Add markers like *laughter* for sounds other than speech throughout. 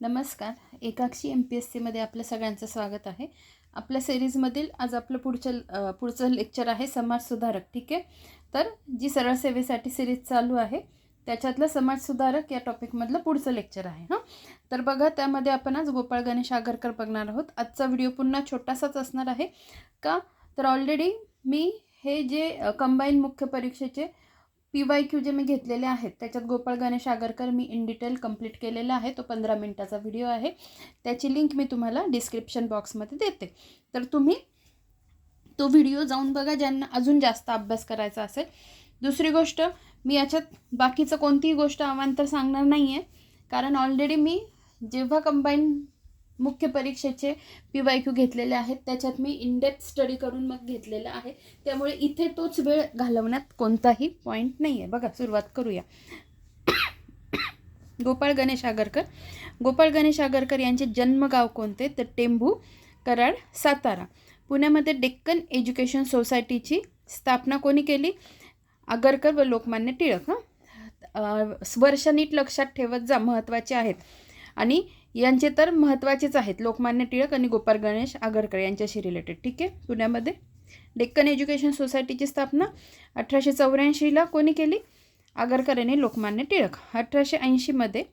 नमस्कार. एकाक्षी M P S सीमध्ये आपल्या सगळ्यांचं स्वागत आहे. आपल्या सिरीजमधील आज आपलं पुढचं पुढचं लेक्चर आहे समाजसुधारक ठीक आहे? तर जी सरळ सेवेसाठी सिरीज चालू आहे त्याच्यातलं समाजसुधारक या टॉपिकमधलं पुढचं लेक्चर आहे हां? तर बघा त्यामध्ये आपण आज गोपाळ गणेश आगरकर बघणार आहोत. आजचा व्हिडिओ पुन्हा छोटासाच असणार आहे. का? तर ऑलरेडी मी हे जे कंबाईन मुख्य परीक्षेचे पी वाय क्यू जे मी घेतलेले आहेत त्याच्यात गोपाळ गणेश आगरकर मी इन डिटेल कंप्लीट केलेला आहे. तो पंधरा मिनटाचा व्हिडिओ आहे. त्याची लिंक मी तुम्हाला डिस्क्रिप्शन बॉक्समध्ये देते. तर तुम्ही तो व्हिडिओ जाऊन बघा ज्यांना अजून जास्त अभ्यास करायचा असेल. दुसरी गोष्ट मी याच्यात बाकीचं कोणतीही गोष्ट अवांतर सांगणार नाही आहे कारण ऑलरेडी मी जेव्हा कंबाईन मुख्य परीक्षेचे पी वाय क्यू घेतलेले आहेत. त्याच्यात मी इनडेप्थ स्टडी करून मग घेतलेलं आहे. त्यामुळे इथे तोच वेळ घालवण्यात कोणताही पॉईंट नाही आहे बघा सुरुवात करूया. *coughs* गोपाळ गणेश आगरकर गोपाळ गणेश आगरकर यांचे जन्मगाव कोणते? तर टेंभू कराड सातारा. पुण्यामध्ये डेक्कन एज्युकेशन सोसायटीची स्थापना कोणी केली? आगरकर व लोकमान्य टिळक हां? वर्ष नीट लक्षात ठेवत जा महत्त्वाचे आहेत. आणि यांचे तर महत्त्वाचेच आहेत. लोकमान्य टिळक आणि गोपाळ गणेश आगरकर यांच्याशी रिलेटेड ठीक आहे? पुण्यामध्ये. डेक्कन एज्युकेशन सोसायटीची स्थापना अठराशे चौऱ्याऐंशीला कोणी केली? आगरकर यांनी लोकमान्य टिळक. अठराशे ऐंशीमध्ये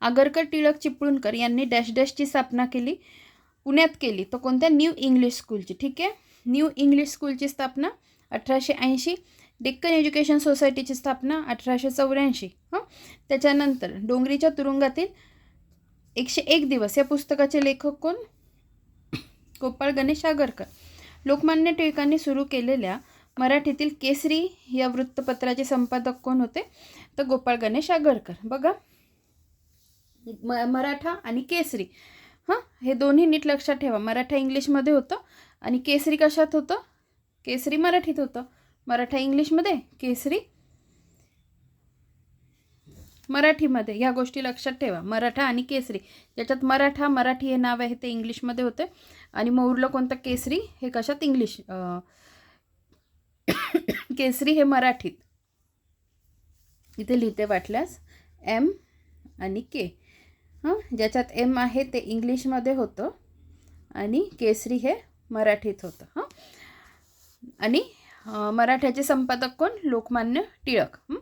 आगरकर टिळक चिपळूणकर यांनी डॅश डॅशची स्थापना केली. पुण्यात केली. तर कोणत्या? न्यू इंग्लिश स्कूलची. ठीक आहे? न्यू इंग्लिश स्कूलची स्थापना अठराशे ऐंशी. डेक्कन एज्युकेशन सोसायटीची स्थापना अठराशे चौऱ्याऐंशी. हां? त्याच्यानंतर डोंगरीच्या तुरुंगातील एकशे एक दिवस. या पुस्तकाचे लेखक कोण? गोपाळ गणेश आगरकर. लोकमान्य टिळकांनी सुरू केलेल्या मराठीतील केसरी या वृत्तपत्राचे संपादक कोण होते? तर गोपाळ गणेश आगरकर. बघा. म मराठा आणि केसरी. हां? हे दोन्ही नीट लक्षात ठेवा. मराठा इंग्लिशमध्ये होतं आणि केसरी कशात होतं? केसरी मराठीत होतं. मराठा इंग्लिशमध्ये केसरी मराठीमध्ये. ह्या गोष्टी लक्षात ठेवा. मराठा आणि केसरी. ज्याच्यात मराठा मराठी हे नाव आहे ते इंग्लिशमध्ये होते. आणि मौरलं कोणतं? केसरी. हे कशात इंग्लिश? *coughs* केसरी हे मराठीत. इथे लिहिते वाटल्यास. एम आणि के. हां? ज्याच्यात एम आहे ते इंग्लिशमध्ये होतं. आणि केसरी हे मराठीत होतं. हां? आणि मराठ्याचे संपादक कोण? लोकमान्य टिळक. हं?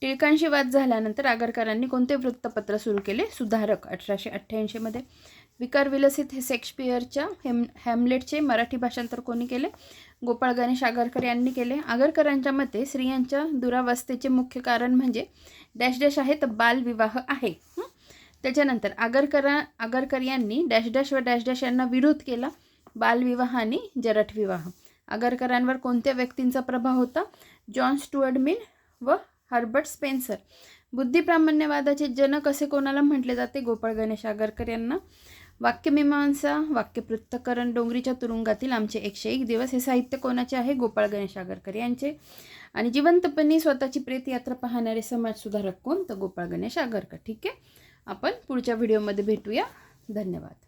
टिळकांशी वाद झाल्यानंतर आगरकरांनी कोणते वृत्तपत्र सुरू केले? सुधारक अठराशे अठ्ठ्याऐंशीमध्ये विकार विलसित हे शेक्सपियरच्या हेम हॅमलेटचे मराठी भाषांतर कोणी केले? गोपाळ गणेश आगरकर यांनी केले. आगरकरांच्या मते स्त्रियांच्या दुरावस्थेचे मुख्य कारण म्हणजे डॅश डॅश आहे तर बालविवाह आहे. त्याच्यानंतर आगरकरा आगरकर यांनी डॅश डॅश व डॅश डॅश यांना विरोध केला. बालविवाह आणि जरठविवाह. आगरकरांवर कोणत्या व्यक्तींचा प्रभाव होता? जॉन स्टुअर्ड मिल व हर्बर्ट स्पेन्सर. बुद्धिप्रामाण्यवादाचे जनक असे कोणाला म्हटले जाते? गोपाळ गणेश आगरकर यांना. वाक्यमीमांसा वाक्यपृथ्थकरण डोंगरीच्या तुरुंगातील आमचे एकशे एक दिवस हे साहित्य कोणाचे आहे? गोपाळ गणेश आगरकर यांचे. आणि जिवंतपणे स्वतःची प्रेतयात्रा पाहणारे समाजसुधारक कोण? तर गोपाळ गणेश आगरकर. ठीक आहे? आपण पुढच्या व्हिडिओमध्ये भेटूया. धन्यवाद.